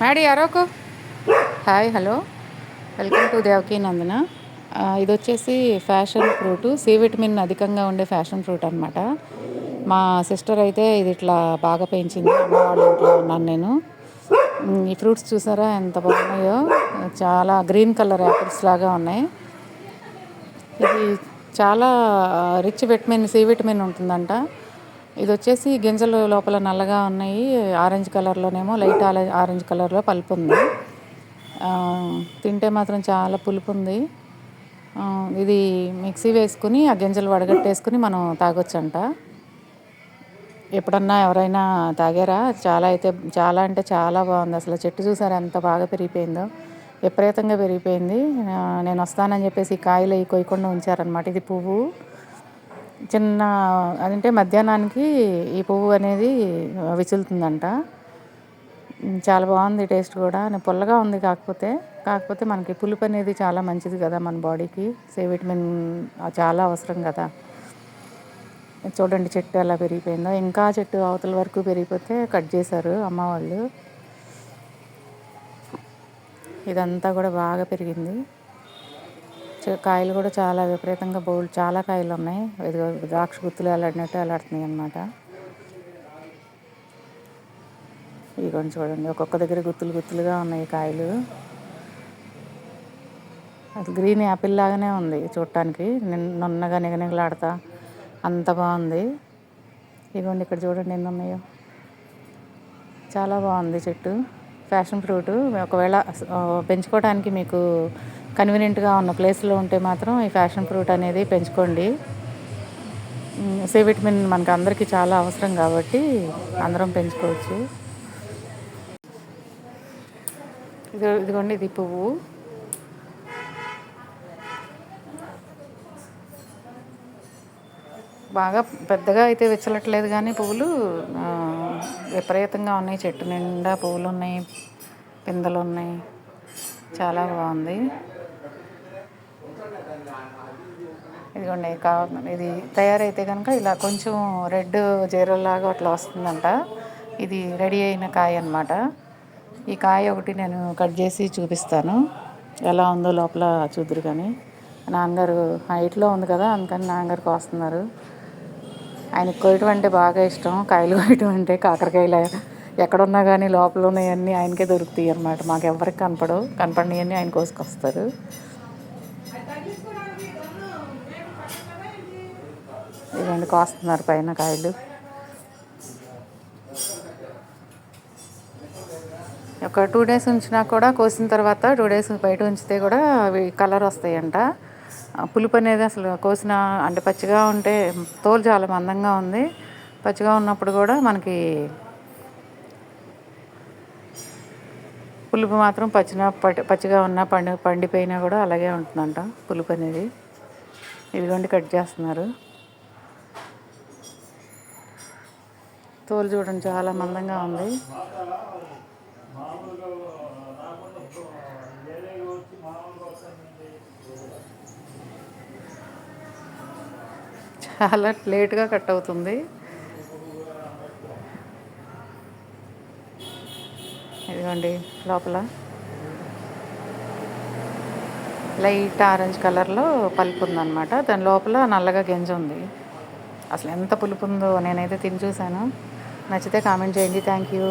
Maddy అరోకు hi hello welcome to Devaki Nandana ఇది వచ్చేసి fashion fruit C vitamin అధికంగా ఉండే ఫ్యాషన్ ఫ్రూట్ అనమాట మా సిస్టర్ అయితే ఇది ఇట్లా బాగా పెంచింది. వాళ్ళ ఇంట్లో ఉన్నాను నేను. ఈ ఫ్రూట్స్ చూసారా? ఎంత బాగున్నాయో. చాలా గ్రీన్ కలర్ యాపిల్స్ లాగా ఉన్నాయి. ఇది చాలా రిచ్ విటమిన్ సి విటమిన్ ఉంటుందంట. ఇది వచ్చేసి గింజలు లోపల నల్లగా ఉన్నాయి. ఆరెంజ్ కలర్లోనేమో లైట్ ఆరెంజ్ కలర్లో పలుపు ఉంది తింటే మాత్రం చాలా పులుపు ఉంది ఇది మిక్సీ వేసుకుని ఆ గింజలు వడగట్టేసుకుని మనం తాగొచ్చంట. ఎప్పుడన్నా ఎవరైనా తాగారా? చాలా అయితే చాలా అంటే చాలా బాగుంది. అసలు చెట్టు చూసారా ఎంత బాగా పెరిగిపోయిందో? విపరీతంగా పెరిగిపోయింది. నేను వస్తానని చెప్పేసి కాయలు అవి కొయ్యకుండా ఉంచారనమాట ఇది పువ్వు. చిన్న అదంటే మధ్యాహ్నానికి ఈ పువ్వు అనేది విచులుతుందంట చాలా బాగుంది టేస్ట్ కూడా. పుల్లగా ఉంది కాకపోతే కాకపోతే మనకి పులుపు అనేది చాలా మంచిది కదా మన బాడీకి. సి విటమిన్ చాలా అవసరం కదా. చూడండి చెట్టు ఎలా పెరిగిపోయిందో. ఇంకా చెట్టు అవతల వరకు పెరిగిపోతే కట్ చేశారు అమ్మ వాళ్ళు. ఇదంతా కూడా బాగా పెరిగింది. కాయలు కూడా చాలా విపరీతంగా బోల్డ్ చాలా కాయలు ఉన్నాయి. ఇది ద్రాక్ష గుత్తులు వెళ్ళడినట్టు వెళ్ళాడుతున్నాయి అన్నమాట. ఇదిగోండి చూడండి ఒక్కొక్క దగ్గర గుత్తులు గుత్తులుగా ఉన్నాయి కాయలు. అది గ్రీన్ యాపిల్ లాగానే ఉంది చూడటానికి. నున్నగా నిగనిగలాడతా అంత బాగుంది. ఇదిగోండి ఇక్కడ చూడండి ఎన్ని ఉన్నాయో. చాలా బాగుంది చెట్టు. Passion fruit. ఒకవేళ పెంచుకోవడానికి మీకు కన్వీనియంట్గా ఉన్న ప్లేస్లో ఉంటే మాత్రం ఈ ఫ్యాషన్ ఫ్రూట్ అనేది పెంచుకోండి. సి విటమిన్ మనకు అందరికీ చాలా అవసరం కాబట్టి అందరం పెంచుకోవచ్చు. ఇది ఇదిగోండి ఇది పువ్వు. బాగా పెద్దగా అయితే విచ్చలట్లేదు కానీ పువ్వులు విపరీతంగా ఉన్నాయి. చెట్టు నిండా పువ్వులు ఉన్నాయి పిందెలు ఉన్నాయి. చాలా బాగుంది. ఇదిగోండి కా ఇది తయారైతే కనుక ఇలా కొంచెం రెడ్ జీరలాగా అట్లా వస్తుందంట. ఇది రెడీ అయిన కాయ అనమాట ఈ కాయ ఒకటి నేను కట్ చేసి చూపిస్తాను. ఎలా ఉందో లోపల చూద్దరు కానీ. నాన్నగారు హైట్లో ఉంది కదా అందుకని నాన్నగారు కోస్తున్నారు ఆయనకు కొయ్యటం అంటే బాగా ఇష్టం. కాయలు కొయ్యటం అంటే కాకరకాయలు ఎక్కడున్నా కానీ లోపల ఉన్నాయన్నీ ఆయనకే దొరుకుతాయి అనమాట మాకు ఎవరికి కనపడవు. కనపడినవన్నీ ఆయన కోసుకొస్తారు. ఇవన్నీ కోస్తున్నారు పైన కాయలు. ఒక టూ డేస్ ఉంచినా కూడా కోసిన తర్వాత టూ డేస్ బయట ఉంచితే కూడా అవి కలర్ వస్తాయంట. పులుపు అనేది అసలు కోసిన అంటే పచ్చిగా ఉంటే తోలు చాలా మందంగా ఉంది. పచ్చిగా ఉన్నప్పుడు కూడా మనకి పులుపు మాత్రం పచ్చిన పచ్చిగా ఉన్న పండి పండిపోయినా కూడా అలాగే ఉంటుందంట పులుపు అనేది. ఇదిగోండి కట్ చేస్తున్నారు. తోలు చూడండి చాలా మందంగా ఉంది. చాలా లేట్గా కట్ అవుతుంది. ఇదిగోండి లోపల. లైట్ ఆరెంజ్ కలర్లో పలుపు ఉందన్నమాట. దాని లోపల నల్లగా గింజ ఉంది. అసలు ఎంత పులుపు ఉందో నేనైతే తిని చూశాను. నచ్చితే కామెంట్ చేయండి. Thank you